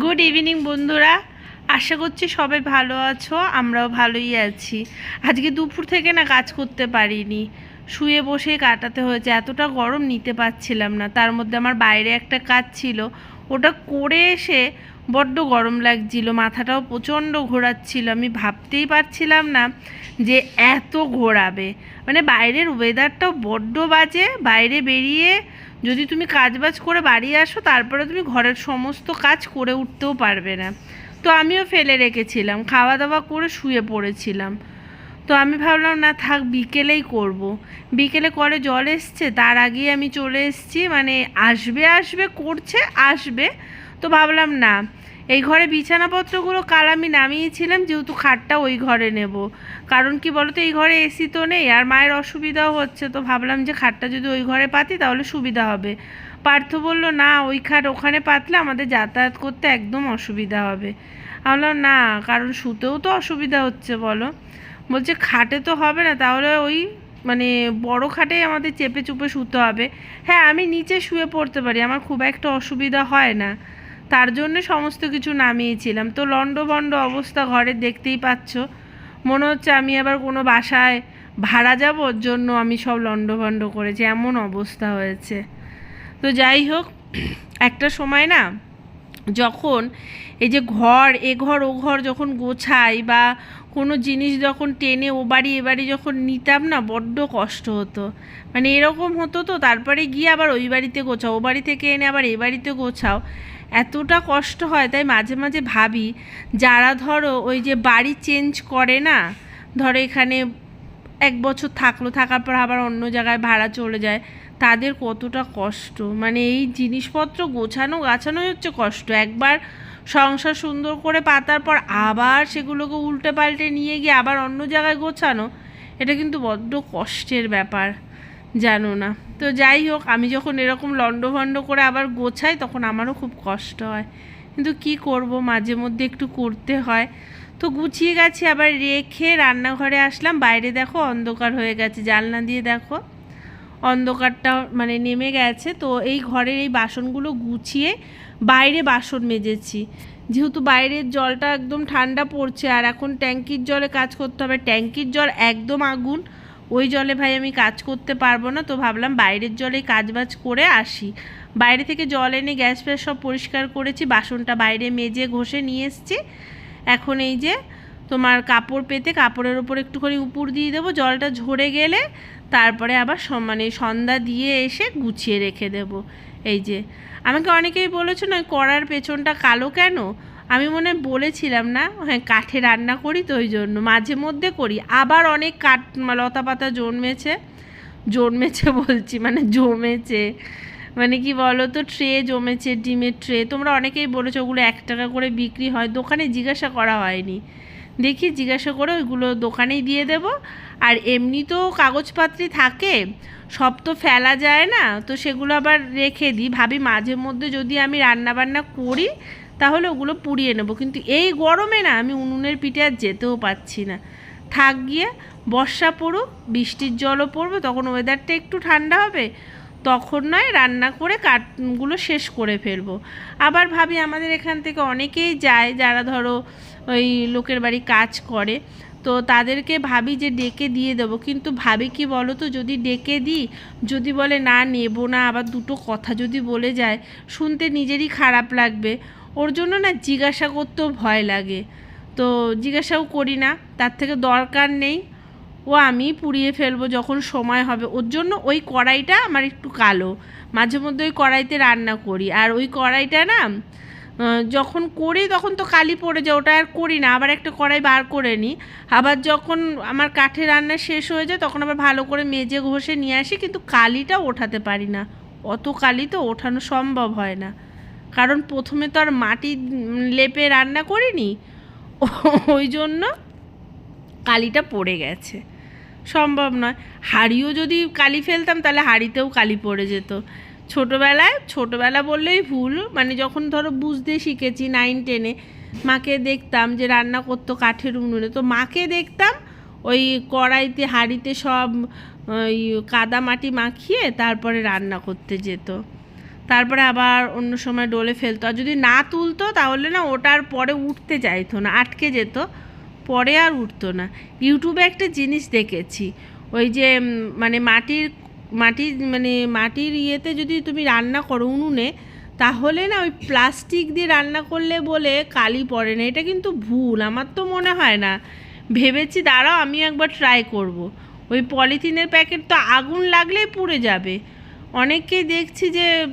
Good evening বন্ধুরা। আশা করছি সবাই ভালো আছো, আমরাও ভালোই আছি। আজকে দুপুর থেকে না কাজ করতে পারিনি। শুয়ে বসে কাটাতে হয়েছে। এতটা গরম নিতে পারছিলাম না। তার মধ্যে আমার বাইরে একটা কাজ ছিল। ওটা করে এসে বড্ড গরম লাগছিল। মাথাটাও প্রচণ্ড ঘোরাচ্ছিল। আমি ভাবতেই পারছিলাম না যে এত ঘোরাবে। মানে বাইরের ওয়েদারটাও বড্ড বাজে। বাইরে বেরিয়ে যদি তুমি কাজ বাজ করে বাড়ি আসো, তারপরে তুমি ঘরের সমস্ত কাজ করে উঠতেও পারবে না। তো আমিও ফেলে রেখেছিলাম খাওয়া দাওয়া করে শুয়ে পড়েছিলাম। তো আমি ভাবলাম, না থাক, বিকেলেই করব। বিকেলে করে জল এসছে, তার আগেই আমি চলে এসেছি মানে আসবে আসবে, করছে, আসবে। তো ভাবলাম, না। এই ঘরে বিছানাপত্রগুলো কাল আমি নামিয়েছিলাম, যেহেতু খাটটা ওই ঘরে নেব। কারণ কি বলতো, এই ঘরে এসি তো নেই, আর মায়ের অসুবিধাও হচ্ছে। তো ভাবলাম যে খাটটা যদি ওই ঘরে পাতি, তাহলে সুবিধা হবে। পার্থ বলল, না, ওই খাট ওখানে পাতলে আমাদের যাতায়াত করতে একদম অসুবিধা হবে। আমি না, কারণ শুতেও তো অসুবিধা হচ্ছে, বলো। বলছে, খাটে তো হবে না, তাহলে ওই মানে বড় খাটেই আমাদের চেপে চুপে শুতে হবে। হ্যাঁ আমি নিচে শুয়ে পড়তে পারি, আমার খুব একটা অসুবিধা হয় না। তার জন্য সমস্ত কিছু নামিয়েছিলাম। তো লণ্ডভণ্ড অবস্থা ঘরে দেখতেই পাচ্ছ। মনে হচ্ছে আমি আবার কোনো বাসায় ভাড়া যাব, ওর জন্য আমি সব লন্ডভন্ড করেছি। এমন অবস্থা হয়েছে। তো যাই হোক, একটা সময় না, যখন এই যে ঘর, এ ঘর, ও ঘর যখন গোছাই বা কোনো জিনিস যখন টেনে ও বাড়ি, এ বাড়ি যখন নিতাম না, বড্ড কষ্ট হতো। মানে এরকম হতো তো, তারপরে গিয়ে আবার ওই বাড়িতে গোছাও, ও বাড়ি থেকে এনে আবার এ বাড়িতে গোছাও। এতটা কষ্ট হয়, তাই মাঝে মাঝে ভাবি, যারা ধরো ওই যে বাড়ি চেঞ্জ করে না, ধরো এখানে এক বছর থাকল, থাকার পর আবার অন্য জায়গায় ভাড়া চলে যায়, তাদের কতটা কষ্ট। মানে এই জিনিসপত্র গোছানো, গাছানোই হচ্ছে কষ্ট। একবার সংসার সুন্দর করে পাতার পর আবার সেগুলোকে উল্টে পাল্টে নিয়ে গিয়ে আবার অন্য জায়গায় গোছানো, এটা কিন্তু বড্ড কষ্টের ব্যাপার, জানো না। তো যাই হোক, আমি যখন এরকম লণ্ডভণ্ড করে আবার গোছাই, তখন আমারও খুব কষ্ট হয়। কিন্তু কি করব, মাঝে মধ্যে একটু করতে হয়। তো গুছিয়ে গেছি, আবার রেখে রান্নাঘরে আসলাম। বাইরে দেখো অন্ধকার হয়ে গেছে, জানলা দিয়ে দেখো অন্ধকারটা মানে নেমে গেছে। তো এই ঘরের এই বাসনগুলো গুছিয়ে বাইরে বাসন মেজেছি। যেহেতু বাইরের জলটা একদম ঠান্ডা পড়ছে, আর এখন ট্যাঙ্কির জলে কাজ করতে হবে। ট্যাঙ্কির জল একদম আগুন, ওই জলে ভাই আমি কাজ করতে পারব না, তো ভাবলাম বাইরের জলে কাজবাজ করে আসি। বাইরে থেকে জল এনে গ্যাস ফ্যাস সব পরিষ্কার করেছি, বাসনটা বাইরে মেজে ঘষে নিয়ে এসছি। এখন এই যে তোমার কাপড় পেতে, কাপড়ের ওপর একটুখানি উপর দিয়ে দেবো, জলটা ঝরে গেলে তারপরে আবার মানে সন্ধ্যা দিয়ে এসে গুছিয়ে রেখে দেব। এই যে, আমাকে অনেকেই বলেছ না কড়ার পেছনটা কালো কেন? আমি মনে বলেছিলাম না হ্যাঁ কাঠে রান্না করি তো ওই জন্য, মাঝে মধ্যে করি। আবার অনেক কাঠ লতা পাতা জন্মেছে জন্মেছে বলছি মানে জমেছে। মানে কি বলো তো ট্রে জমেছে, ডিমের ট্রে। তোমরা অনেকেই বলেছ ওগুলো এক টাকা করে বিক্রি হয়, দোকানে জিজ্ঞাসা করা হয়নি। দেখি জিজ্ঞাসা করে ওইগুলো দোকানেই দিয়ে দেব। আর এমনি তো কাগজপাত্রই থাকে, সব তো ফেলা যায় না, তো সেগুলো আবার রেখে দিই। ভাবি মাঝে মধ্যে যদি আমি রান্না বান্না করি, তাহলে ওগুলো পুড়িয়ে নেব। কিন্তু এই গরমে না, আমি উনুনের পিঠে আর যেতেও পাচ্ছি না। থাক গিয়ে, বর্ষা পড়ুক, বৃষ্টির জলও পড়বে, তখন ওয়েদারটা একটু ঠান্ডা হবে, তখন নয়, রান্না করে কাঠগুলো শেষ করে ফেলব। আবার ভাবি আমাদের এখান থেকে অনেকেই যায়, যারা ধরো ওই লোকের বাড়ি কাজ করে। তো তাদেরকে ভাবি যে ডেকে দিয়ে দেবো। কিন্তু ভাবি কি বলো তো যদি ডেকে দিই, যদি বলে না নেব না, আবার দুটো কথা যদি বলে যায়, শুনতে নিজেরই খারাপ লাগবে। ওর জন্য না জিজ্ঞাসা করতেও ভয় লাগে। তো জিজ্ঞাসাও করি না, তার থেকে দরকার নেই। ও আমি পুড়িয়ে ফেলব যখন সময় হবে। ওর জন্য ওই কড়াইটা আমার একটু কালো। মাঝে মধ্যে ওই কড়াইতে রান্না করি। আর ওই কড়াইটা না যখন করি তখন তো কালি পড়ে যায়, ওটা আর করি না। আবার একটা কড়াই বার করে নিই। আবার যখন আমার কাঠে রান্না শেষ হয়ে যায়, তখন আবার ভালো করে মেজে ঘষে নিয়ে আসি, কিন্তু কালিটা ওঠাতে পারি না। অত কালি তো ওঠানো সম্ভব হয় না। কারণ প্রথমে তো আর মাটি লেপে রান্না করিনি, ওই জন্য কালিটা পড়ে গেছে। সম্ভব নয়। হাঁড়িও যদি কালি ফেলতাম, তাহলে হাঁড়িতেও কালি পড়ে যেত। ছোটোবেলায়, ছোটোবেলা বললেই ভুল। মানে যখন ধরো বুঝতে শিখেছি নাইন টেনে মাকে দেখতাম যে রান্না করতো কাঠের উনুনে। তো মাকে দেখতাম ওই কড়াইতে, হাঁড়িতে সব, ওই কাদা মাটি মাখিয়ে তারপরে রান্না করতে যেত। তারপরে আবার অন্য সময় ডোলে ফেলতো। আর যদি না তুলতো তাহলে না ওটার পরে উঠতে চাইতো না, আটকে যেত। পরে আর উঠতো না। ইউটিউবে একটা জিনিস দেখেছি, ওই যে মানে মাটির মাটির মানে মাটির ইয়েতে যদি তুমি রান্না করো উনুনে, তাহলে না ওই প্লাস্টিক দিয়ে রান্না করলে বলে কালি পড়ে না। এটা কিন্তু ভুল, আমার তো মনে হয় না। ভেবেছি দাঁড়াও, আমি একবার ট্রাই করব। ওই পলিথিনের প্যাকেট তো আগুন লাগলেই পুড়ে যাবে। অনেককেই দেখছি যে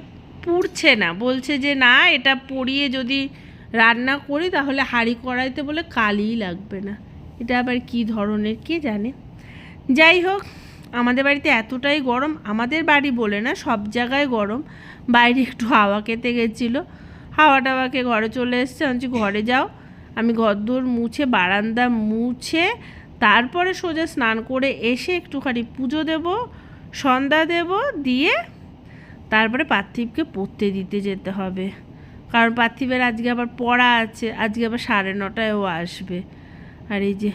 পুড়ছে না, বলছে যে না, এটা পরিয়ে যদি রান্না করি তাহলে হাঁড়ি কড়াইতে বলে কালিই লাগবে না। এটা আবার কি ধরনের, কে জানে? যাই হোক আমাদের বাড়িতে এতটাই গরম, আমাদের বাড়ি বলে না, সব জায়গায় গরম। বাইরে একটু হাওয়া খেতে গেছিল। হাওয়া টাওয়াকে ঘরে চলে এসছে। আমি ঘরে যাও। আমি ঘরদোর মুছে, বারান্দা মুছে, তারপরে সোজা স্নান করে এসে একটুখানি পুজো দেব, সন্ধ্যা দেব, দিয়ে তারপরে পার্থিবকে পড়তে দিতে যেতে হবে। কারণ পার্থিবের আজকে আবার পড়া আছে, আজকে আবার সাড়ে নটায় ও আসবে। আর এই যে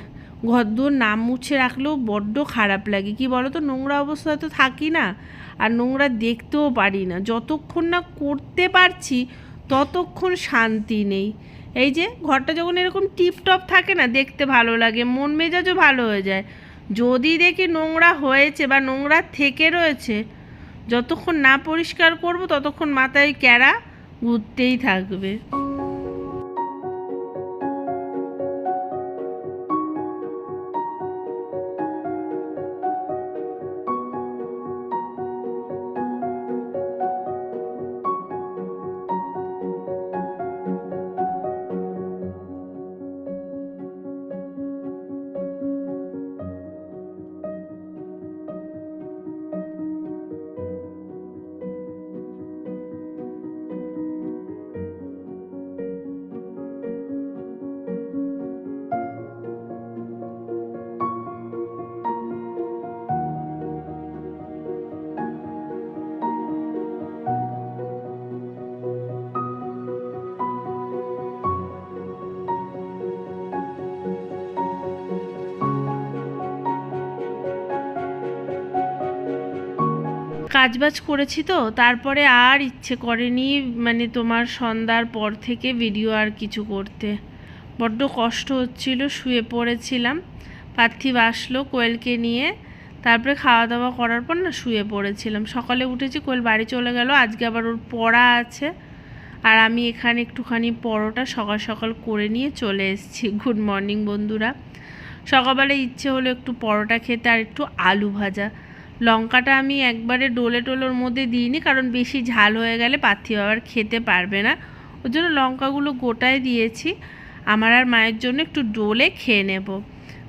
ঘরদোর নাম মুছে রাখলেও বড্ড খারাপ লাগে। কি বলো তো নোংরা অবস্থায় তো থাকি না। আর নোংরা দেখতেও পারি না। যতক্ষণ না করতে পারছি, ততক্ষণ শান্তি নেই। এই যে, ঘরটা যখন এরকম টিপটপ থাকে না, দেখতে ভালো লাগে, মন মেজাজও ভালো হয়ে যায়। যদি দেখি নোংরা হয়েছে বা নোংরা থেকে রয়েছে, যতক্ষণ না পরিষ্কার করব, ততক্ষণ মাথায় ক্যারা ঘুরতেই থাকবে। কাজবাজ করেছি তো, তারপরে আর ইচ্ছে করেনি মানে তোমার সন্ধ্যার পর থেকে ভিডিও আর কিছু করতে। বড্ড কষ্ট হচ্ছিল, শুয়ে পড়েছিলাম। পার্থিব আসলো কোয়েলকে নিয়ে, তারপরে খাওয়া দাওয়া করার পর না শুয়ে পড়েছিলাম। সকালে উঠেছি, কোয়েল বাড়ি চলে গেল, আজকে আবার ওর পড়া আছে। আর আমি এখানে একটুখানি পরোটা সকাল সকাল করে নিয়ে চলে এসেছি। গুড মর্নিং বন্ধুরা। সকালবেলা ইচ্ছে হলো একটু পরোটা খেতে আর একটু আলু ভাজা। লঙ্কাটা আমি একবারে ডোলে টোলোর মধ্যে দিইনি, কারণ বেশি ঝাল হয়ে গেলে পার্থিব আবার খেতে পারবে না। ওর জন্য লঙ্কাগুলো গোটায় দিয়েছি। আমার আর মায়ের জন্য একটু ডোলে খেয়ে নেব,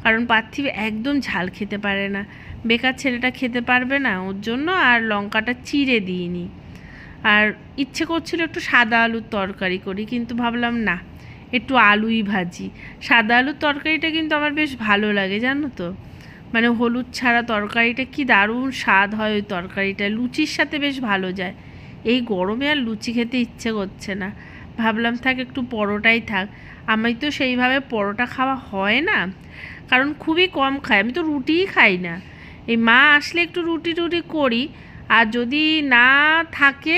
কারণ পার্থিব একদম ঝাল খেতে পারে না। বেকার ছেলেটা খেতে পারবে না, ওর জন্য আর লঙ্কাটা চিড়ে দিইনি। আর ইচ্ছে করছিল একটু সাদা আলুর তরকারি করি, কিন্তু ভাবলাম না, একটু আলুই ভাজি। সাদা আলুর তরকারিটা কিন্তু আমার বেশ ভালো লাগে, জানো তো? মানে হলুদ ছাড়া তরকারিটা কি দারুণ স্বাদ হয় ওই তরকারিটা। লুচির সাথে বেশ ভালো যায়। এই গরমে আর লুচি খেতে ইচ্ছে করছে না। ভাবলাম থাক, একটু পরোটাই থাক। আমি তো সেইভাবে পরোটা খাওয়া হয় না, কারণ খুবই কম খাই। আমি তো রুটিই খাই না। এই মা আসলে একটু রুটি টুটি করি, আর যদি না থাকে,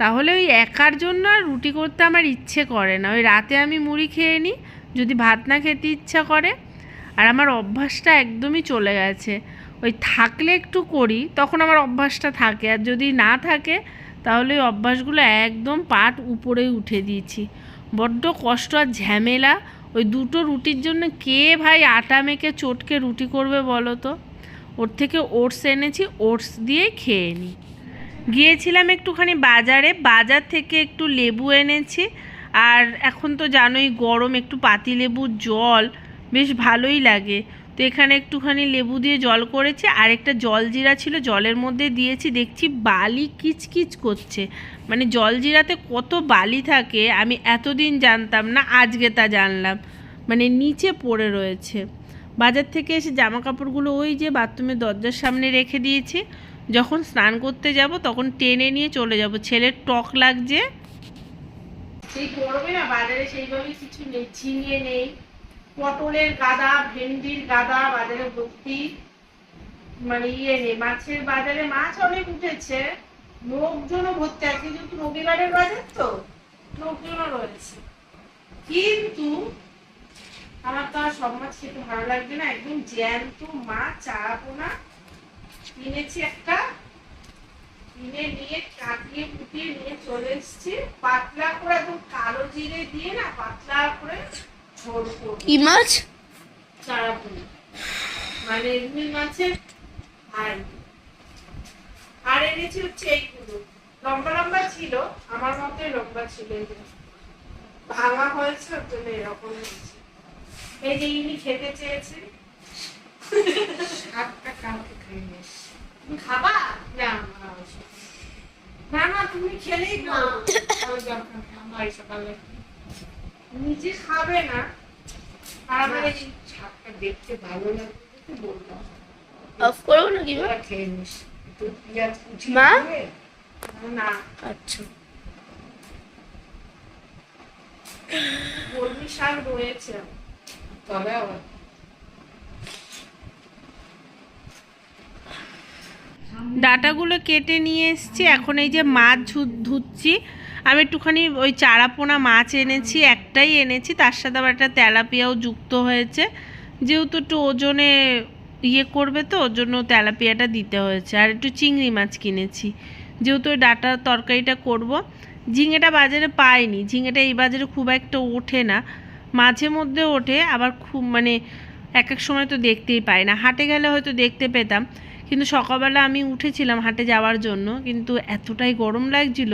তাহলে ওই একার জন্য আর রুটি করতে আমার ইচ্ছে করে না। ওই রাতে আমি মুড়ি খেয়ে নিই, যদি ভাত না খেতে ইচ্ছা করে। আর আমার অভ্যাসটা একদমই চলে গেছে। ওই থাকলে একটু করি, তখন আমার অভ্যাসটা থাকে। আর যদি না থাকে, তাহলে ওই অভ্যাসগুলো একদম পাট উপরেই উঠে দিয়েছি। বড্ড কষ্ট আর ঝামেলা। ওই দুটো রুটির জন্য কে ভাই আটা মেখে চটকে রুটি করবে বলো তো? ওর থেকে ওটস এনেছি, ওটস দিয়ে খেয়ে নিই গিয়েছিলাম একটুখানি বাজারে, বাজার থেকে একটু লেবু এনেছি। আর এখন তো জানোই গরম, একটু পাতি লেবুর জল। বেশ ভালোই লাগে। তো এখানে একটুখানি লেবু দিয়ে জল করেছি, আর একটা জল জিরা ছিল, জলের মধ্যে দিয়েছি। দেখছি বালি কিচকিচ করছে। মানে জল জিরাতে কত বালি থাকে, আমি এতদিন জানতাম না, আজকে তা জানলাম। মানে নিচে পড়ে রয়েছে। বাজার থেকে এসে জামা কাপড়গুলো ওই যে বাথরুমের দরজার সামনে রেখে দিয়েছি। যখন স্নান করতে যাব, তখন টেনে নিয়ে চলে যাব। ছেলের টক লাগছে। সেই গরমে না, বাজারে সেইভাবে কিছু নেই ঝিঙে নেই। পটলের গাদা, ভেন্ডির গাদা, বাজারে ভর্তি মানে ইয়ে নেই, মাছের বাজারে মাছ অনেক উঠেছে। লোকজনও ভর্তি আজকে যেহেতু রবিবারের বাজার তো, লোকজনও রয়েছে। কিন্তু আমার তো আর সব মাছ খেতে ভালো লাগবে না, একদম জ্যান্ত মাছ চাড়াবো না কিনেছি একটা, কিনে নিয়ে কাটিয়ে কুটিয়ে নিয়ে চলে এসেছি। পাতলা করে একদম কালো জিরে দিয়ে না, পাতলা করে কি মাছ? মানে রুই মাছের আর আর এনেছি হচ্ছে এইগুলো। লম্বা লম্বা ছিল আমার মতোই লম্বা ছিল ভাঙা হয়েছে ওর জন্য এরকম হয়েছে। এই যে ইনি খেতে চেয়েছে। সাতটা কালকে খাই তুমি খাবা? না না না তুমি খেলেই না আমার সকালে নিজে খাবে না আমার এই সাতটা দেখতে ভালো লাগবে বললাম। অফ করব নাকি মা? খেয়ে নিস। একটু পেঁয়াজ কুচি মা? না। আচ্ছা। কলমি শাক রয়েছে। তবে আবার। ডাটাগুলো কেটে নিয়ে এসেছি। এখন এই যে মাছ ধু- ধুচ্ছি। আমি একটুখানি ওই চারাপোনা মাছ এনেছি একটাই এনেছি, তার সাথে আবার একটা তেলাপিয়াও যুক্ত হয়েছে। যেহেতু একটু ওজনে ইয়ে করবে তো, ওর জন্য তেলাপিয়াটা দিতে হয়েছে। আর একটু চিংড়ি মাছ কিনেছি। যেহেতু ডাটার তরকারিটা করব, ঝিঙেটা বাজারে পাইনি। ঝিঙেটা এই বাজারে খুব একটা ওঠে না। মাঝে মধ্যে ওঠে, আবার খুব মানে এক এক সময় তো দেখতেই পাই না। হাটে গেলে হয়তো দেখতে পেতাম, কিন্তু সকালবেলা আমি উঠেছিলাম হাটে যাওয়ার জন্য, কিন্তু এতটাই গরম লাগছিল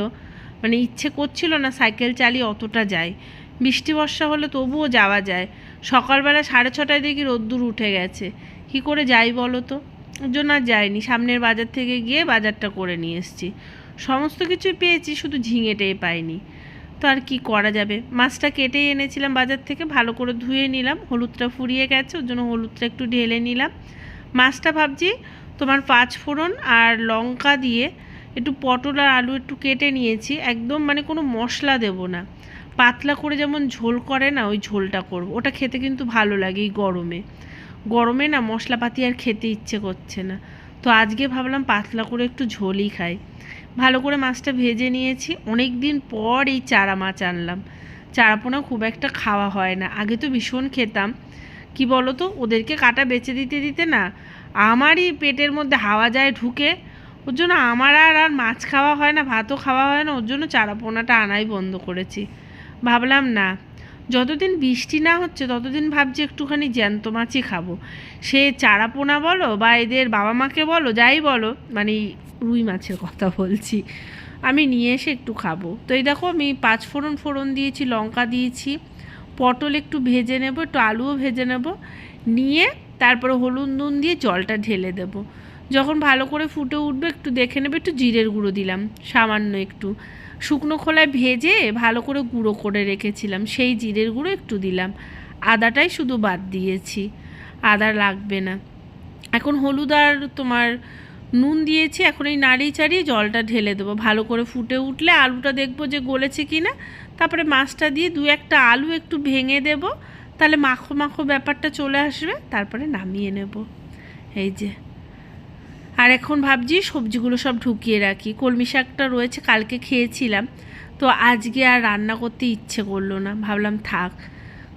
মানে ইচ্ছে করছিল না সাইকেল চালিয়ে অতটা যাই। বৃষ্টি, বর্ষা হলে তবুও যাওয়া যায়। সকালবেলা সাড়ে ছটায় দেখি রোদ্দুর উঠে গেছে। কি করে যাই বলো তো? জন্য আর যাইনি। সামনের বাজার থেকে গিয়ে বাজারটা করে নিয়ে এসেছি। সমস্ত কিছুই পেয়েছি, শুধু ঝিঙেটাই পাইনি। তো আর কি করা যাবে? মাছটা কেটেই এনেছিলাম বাজার থেকে, ভালো করে ধুয়ে নিলাম। হলুদটা ফুরিয়ে গেছে, ওর জন্য হলুদটা একটু ঢেলে নিলাম। মাছটা ভাবছি তোমার পাঁচ ফোড়ন আর লঙ্কা দিয়ে একটু পটল আর আলু একটু কেটে নিয়েছি। একদম মানে কোনো মশলা দেব না। পাতলা করে যেমন ঝোল করে না, ওই ঝোলটা করব। ওটা খেতে কিন্তু ভালো লাগে এই গরমে। গরমে না মশলাপাতি আর খেতে ইচ্ছে করছে না। তো আজকে ভাবলাম পাতলা করে একটু ঝোলই খাই। ভালো করে মাছটা ভেজে নিয়েছি। অনেক দিন পর এই চারা মাছ আনলাম। চারাপোনা খুব একটা খাওয়া হয় না। আগে তো ভীষণ খেতাম। কি বলো তো ওদেরকে কাটা বেচে দিতে দিতে না আমারই পেটের মধ্যে হাওয়া যায় ঢুকে। ওর জন্য আমার আর আর মাছ খাওয়া হয় না, ভাতও খাওয়া হয় না। ওর জন্য চারাপোনাটা আনাই বন্ধ করেছি। ভাবলাম না। যতদিন বৃষ্টি না হচ্ছে, ততদিন ভাবছি একটুখানি জ্যান্ত মাছই খাব। সে চারাপোনা বলো বা এদের বাবা মাকে বলো, যাই বলো মানে রুই মাছের কথা বলছি, আমি নিয়ে এসে একটু খাব। তো এই দেখো আমি পাঁচ ফোড়ন ফোড়ন দিয়েছি, লঙ্কা দিয়েছি, পটল একটু ভেজে নেব, একটু আলুও ভেজে নেব, নিয়ে তারপরে হলুদ নুন দিয়ে জলটা ঢেলে দেব। যখন ভালো করে ফুটে উঠবে, একটু দেখে নেবে, একটু জিরের গুঁড়ো দিলাম, সামান্য একটু। শুকনো খোলায় ভেজে ভালো করে গুঁড়ো করে রেখেছিলাম। সেই জিরের গুঁড়ো একটু দিলাম। আদাটাই শুধু বাদ দিয়েছি। আদা লাগবে না। এখন হলুদ আর তোমার নুন দিয়েছি। এখন এই নাড়িয়ে চাড়িয়ে জলটা ঢেলে দেবো। ভালো করে ফুটে উঠলে আলুটা দেখব যে গলেছে কি না তারপরে মাছটা দিয়ে দু একটা আলু একটু ভেঙে দেব। তাহলে মাখো মাখো ব্যাপারটা চলে আসবে। তারপরে নামিয়ে নেব। এই যে। আর এখন ভাবছি সবজিগুলো সব ঢুকিয়ে রাখি। কলমি শাকটা রয়েছে, কালকে খেয়েছিলাম। তো আজকে আর রান্না করতে ইচ্ছে করল না। ভাবলাম থাক,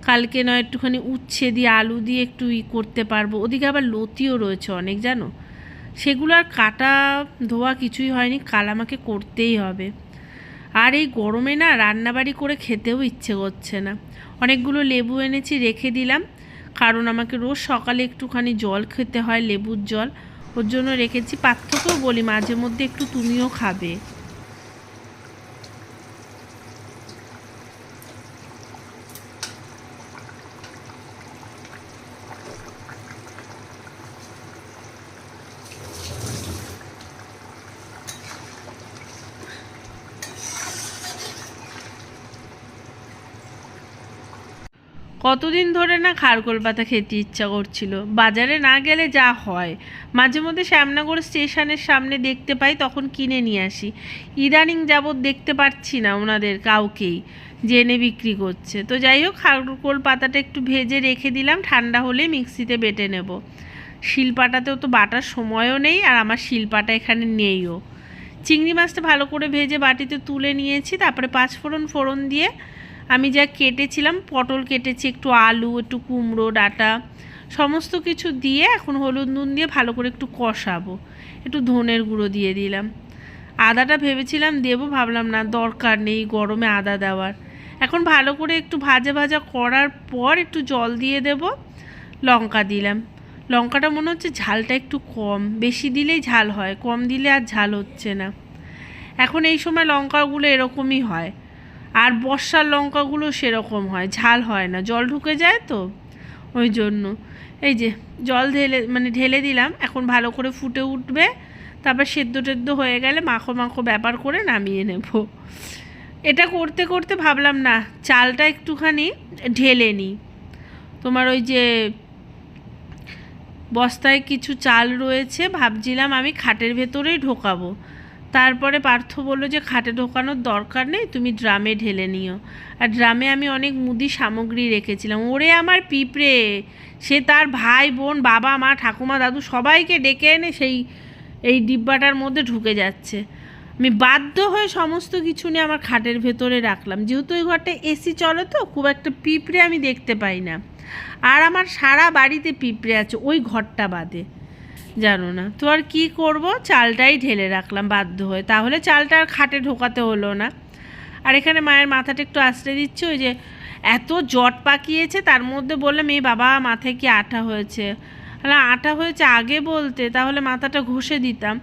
কালকে নয় একটুখানি উচ্ছে দিয়ে, আলু দিয়ে একটু ই করতে পারব। ওদিকে আবার লতিও রয়েছে অনেক, জানো? সেগুলো আর কাটা ধোয়া কিছুই হয়নি, কাল আমাকে করতেই হবে। আর এই গরমে না রান্নাবাড়ি করে খেতেও ইচ্ছে করছে না। অনেকগুলো লেবু এনেছি, রেখে দিলাম। কারণ আমাকে রোজ সকালে একটুখানি জল খেতে হয়, লেবুর জল। ওর জন্য রেখেছি। পার্থকেও বলি মাঝে মধ্যে একটু তুমিও খাবে। কতদিন ধরে না খারকোল পাতা খেতে ইচ্ছা করছিল। বাজারে না গেলে যা হয়। মাঝে মধ্যে শ্যামনগর স্টেশনের সামনে দেখতে পাই, তখন কিনে নিয়ে আসি। ইদানিং যাবৎ দেখতে পাচ্ছি না ওনাদের কাউকেই, জেনে বিক্রি করছে। তো যাই হোক খারকোল পাতাটা একটু ভেজে রেখে দিলাম, ঠান্ডা হলে মিক্সিতে বেটে নেব। শিলপাটাতেও তো বাটার সময়ও নেই, আর আমার শিলপাটা এখানে নেইও। চিংড়ি মাছটা ভালো করে ভেজে বাটিতে তুলে নিয়েছি, তারপরে পাঁচ ফোড়ন ফোড়ন দিয়ে আমি যা কেটেছিলাম, পটল কেটেছি, একটু আলু, একটু কুমড়ো, ডাটা, সমস্ত কিছু দিয়ে এখন হলুদ নুন দিয়ে ভালো করে একটু কষাবো। একটু ধনের গুঁড়ো দিয়ে দিলাম। আদাটা ভেবেছিলাম দেবো, ভাবলাম না, দরকার নেই, গরমে আদা দেওয়ার। এখন ভালো করে একটু ভাজা ভাজা করার পর একটু জল দিয়ে দেব, লঙ্কা দিলাম। লঙ্কাটা মনে হচ্ছে ঝালটা একটু কম, বেশি দিলেই ঝাল হয়, কম দিলে আর ঝাল হচ্ছে না। এখন এই সময় লঙ্কাগুলো এরকমই হয়। আর বর্ষার লঙ্কাগুলো সেরকম হয়, ঝাল হয় না, জল ঢুকে যায় তো, ওই জন্য। এই যে, জল ঢেলে মানে ঢেলে দিলাম, এখন ভালো করে ফুটে উঠবে, তারপর সেদ্ধ টেদ্ধ হয়ে গেলে মাখো মাখো ব্যাপার করে নামিয়ে নেব। এটা করতে করতে ভাবলাম, না, চালটা একটুখানি ঢেলে নিই। তোমার ওই যে, বস্তায় কিছু চাল রয়েছে, ভাবছিলাম আমি খাটের ভেতরেই ঢোকাবো। তারপরে পার্থ বলল যে খাটে ঢোকানোর দরকার নেই, তুমি ড্রামে ঢেলে নিও। আর ড্রামে আমি অনেক মুদি সামগ্রী রেখেছিলাম। ওরে আমার পিঁপড়ে, সে তার ভাই, বোন, বাবা, মা, ঠাকুমা, দাদু সবাইকে ডেকে এনে সেই, এই ডিব্বাটার মধ্যে ঢুকে যাচ্ছে। আমি বাধ্য হয়ে সমস্ত কিছু নিয়ে আমার খাটের ভেতরে রাখলাম। যেহেতু ওই ঘরটা এসি চলে তো, খুব একটা পিঁপড়ে আমি দেখতে পাই না। আর আমার সারা বাড়িতে পিঁপড়ে আছে, ওই ঘরটা বাদে। জানো না। তো আর কী করব? চালটাই ঢেলে রাখলাম বাধ্য হয়ে। তাহলে চালটা আর খাটে ঢোকাতে হলো না। আর এখানে মায়ের মাথাটা একটু আশ্রয় দিচ্ছে, ওই যে এত জট পাকিয়েছে, তার মধ্যে বললাম এই বাবা, মাথায় কি আঠা হয়েছে? না আঠা হয়েছে আগে বলতে, তাহলে মাথাটা ঘষে দিতাম।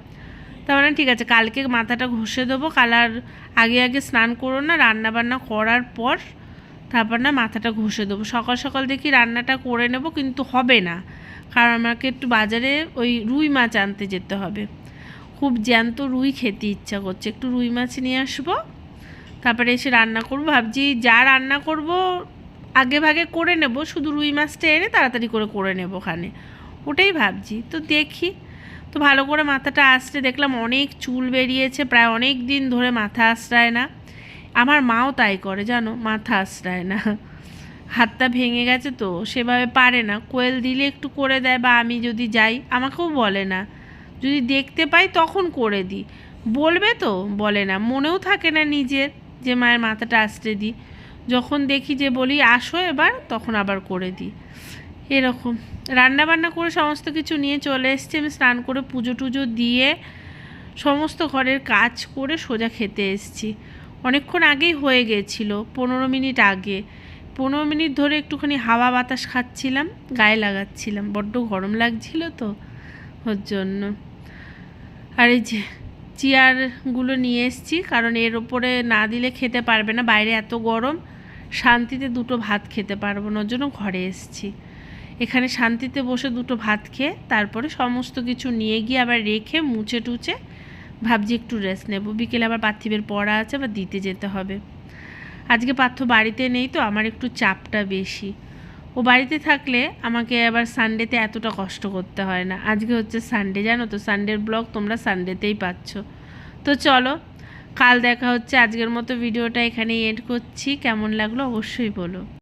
তাহলে ঠিক আছে, কালকে মাথাটা ঘষে দেবো। কাল আর আগে আগে স্নান করো না রান্না বান্না করার পর তারপর না মাথাটা ঘষে দেবো। সকাল সকাল দেখি রান্নাটা করে নেব, কিন্তু হবে না। কারণ আমাকে একটু বাজারে ওই রুই মাছ আনতে যেতে হবে। খুব জ্যান্ত রুই খেতে ইচ্ছা করছে। একটু রুই মাছ নিয়ে আসব, তারপরে এসে রান্না করব। ভাবছি যা রান্না করব আগে ভাগে করে নেব, শুধু রুই মাছটা এনে তাড়াতাড়ি করে করে নেব ওখানে। ওটাই ভাবছি। তো দেখি। তো ভালো করে মাথাটা আসতে দেখলাম অনেক চুল বেরিয়েছে, প্রায় অনেক দিন ধরে মাথা আশ্রায় না। আমার মাও তাই করে, জানো? মাথা আশ্রায় না। হাতটা ভেঙে গেছে তো, সেভাবে পারে না। কোয়েল দিলে একটু করে দেয় বা আমি যদি যাই, আমাকেও বলে না। যদি দেখতে পাই তখন করে দিই। বলবে তো, বলে না। মনেও থাকে না নিজের যে মায়ের মাথাটা আসতে দিই। যখন দেখি যে বলি, আসো এবার, তখন আবার করে দিই। এরকম। রান্না বান্না করে সমস্ত কিছু নিয়ে চলে এসেছি। আমি স্নান করে পুজো টুজো দিয়ে সমস্ত ঘরের কাজ করে সোজা খেতে এসেছি। অনেকক্ষণ আগেই হয়ে গেছিল, পনেরো মিনিট আগে। পনেরো মিনিট ধরে একটুখানি হাওয়া বাতাস খাচ্ছিলাম, গায়ে লাগাচ্ছিলাম, বড্ড গরম লাগছিল তো, ওর জন্য। আর এই যে চেয়ারগুলো নিয়ে এসেছি, কারণ এর ওপরে না দিলে খেতে পারবে না, বাইরে এত গরম, শান্তিতে দুটো ভাত খেতে পারব না, ওর জন্য ঘরে এসছি। এখানে শান্তিতে বসে দুটো ভাত খেয়ে, তারপরে সমস্ত কিছু নিয়ে গিয়ে আবার রেখে মুছে টুচে ভাবছি একটু রেস্ট নেব। বিকেলে আবার পার্থিবের পড়া আছে, আবার দিতে যেতে হবে। আজকে পার্থ বাড়িতে নেই তো, আমার একটু চাপটা বেশি। ও বাড়িতে থাকলে আমাকে আবার সানডেতে এতটা কষ্ট করতে হয় না। আজকে হচ্ছে সানডে জানো তো? সানডের ব্লগ তোমরা সানডেতেই পাচ্ছ। তো চলো, কাল দেখা হচ্ছে। আজকের মতো ভিডিওটা এখানেই এড করছি। কেমন লাগল অবশ্যই বলো।